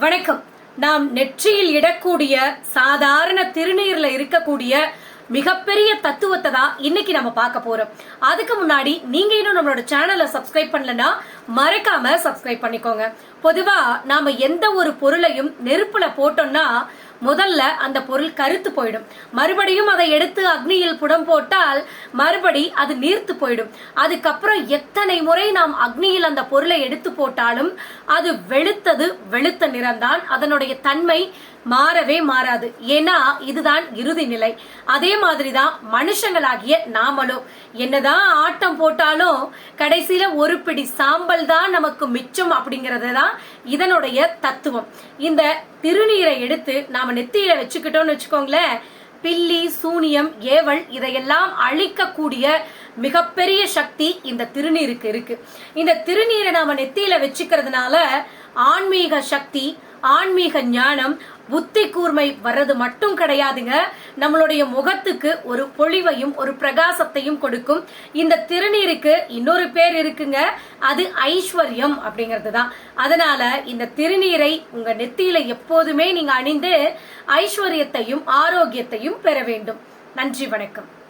வணக்கம். நாம் நெற்றியில் இடக்கூடிய சாதாரண திருநீர்ல இருக்கக்கூடிய மிகப்பெரிய தத்துவத்தை தான் இன்னைக்கு நம்ம பார்க்க போறோம். அதுக்கு முன்னாடி நீங்க இன்னும் நம்மளோட சேனலை சப்ஸ்கிரைப் பண்ணலனா மறக்காம சப்ஸ்கிரைப் பண்ணிக்கோங்க. பொதுவா நாம எந்த ஒரு பொருளையும் நெருப்புல போட்டோம்னா முதல்ல அந்த பொருள் கருத்து போயிடும். மறுபடியும் அதை எடுத்து அக்னியில் புடம் போட்டால் மறுபடி அது நீர்த்து போயிடும். அதுக்கப்புறம் எத்தனை முறை நாம் அக்னியில் அந்த பொருளை எடுத்து போட்டாலும் அது வெளுத்தது வெளுத்த நிறம்தான். அதனுடைய தன்மை மாறவே மாறாது. ஏன்னா இதுதான் இறுதி நிலை. அதே மாதிரிதான் மனுஷங்களாகிய நாமளும் என்னதான் ஆட்டம் போட்டாலும் கடைசியில ஒரு பிடி சாம்பல் தான் நமக்கு மிச்சம் அப்படிங்கறது தான் இதனுடைய தத்துவம். இந்த திருநீரை எடுத்து நாம நெத்தியில வச்சுக்கிட்டோம்னு வச்சுக்கோங்களேன். பில்லி சூனியம் ஏவல் இதையெல்லாம் அழிக்கக்கூடிய மிகப்பெரிய சக்தி இந்த திருநீருக்கு இருக்கு. இந்த திருநீரை நாம நெத்தியில வச்சுக்கிறதுனால ஆன்மீக சக்தி ஆன்மீக ஞானம் புத்தி கூர்மை வர்றது மட்டும் கிடையாதுங்க. நம்மளுடைய முகத்துக்கு ஒரு பொழிவையும் ஒரு பிரகாசத்தையும் கொடுக்கும். இந்த திருநீருக்கு இன்னொரு பேர் இருக்குங்க. அது ஐஸ்வர்யம் அப்படிங்கிறது தான் அதனால இந்த திருநீரை உங்க நெத்தியில எப்போதுமே நீங்க அணிந்து ஐஸ்வர்யத்தையும் ஆரோக்கியத்தையும் பெற வேண்டும். நன்றி வணக்கம்.